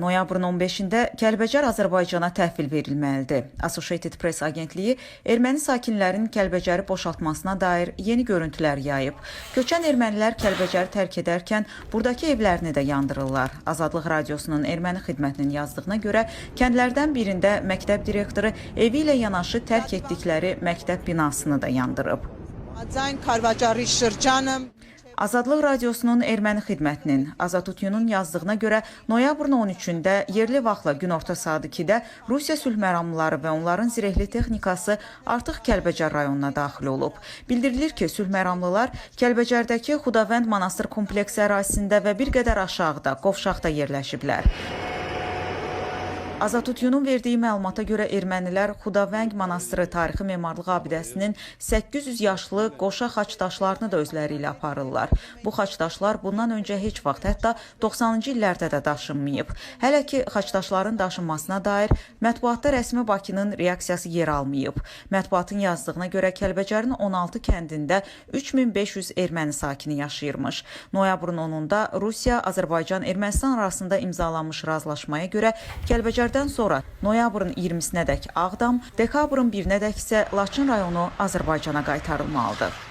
Noyabrın 15-də Kəlbəcər Azərbaycana təhvil verilməlidir. Associated Press agentliyi erməni sakinlərinin Kəlbəcəri boşaltmasına dair yeni görüntülər yayıb. Köçən ermənilər Kəlbəcəri tərk edərkən buradakı evlərini də yandırırlar. Azadlıq radiosunun erməni xidmətinin yazdığına görə kəndlərdən birində məktəb direktoru evi ilə yanaşı tərk etdikləri məktəb binasını da yandırıb. Azən Karvacarı Şırcanım Azadlıq radiosunun erməni xidmətinin Azatutyunun yazdığına görə noyabrın 13-də yerli vaxtla günorta saat 2-də Rusiya sülh məramlıları və onların zirehli texnikası artıq Kəlbəcər rayonuna daxil olub. Bildirilir ki, sülh məramlılar Kəlbəcərdəki Xudavənd monastır kompleksi ərazisində və bir qədər aşağıda Qovşaqda yerləşiblər. Azatutyunun verdiyi məlumata görə ermənilər Xudavəng monastırı tarixi memarlıq abidəsinin 800 yaşlı qoşa xaç daşlarını da özləri ilə aparırlar. Bu xaç daşlar bundan öncə heç vaxt, hətta 90-cı illərdə də daşınmayıb. Hələ ki xaç daşların daşınmasına dair mətbuatda rəsmi Bakının reaksiyası yer almayıb. Mətbuatın yazdığına görə Kəlbəcərin 16 kəndində 3500 erməni sakini yaşayırmış. Noyabrın 10-da Rusiya, Azərbaycan, Ermənistan arasında imzalanmış razılaşmaya görə Kəlbəcər Kəlbəcərdən sonra noyabrın 20-sinədək Ağdam, dekabrın 1-nədək isə Laçın rayonu Azərbaycana qaytarılmalıdır.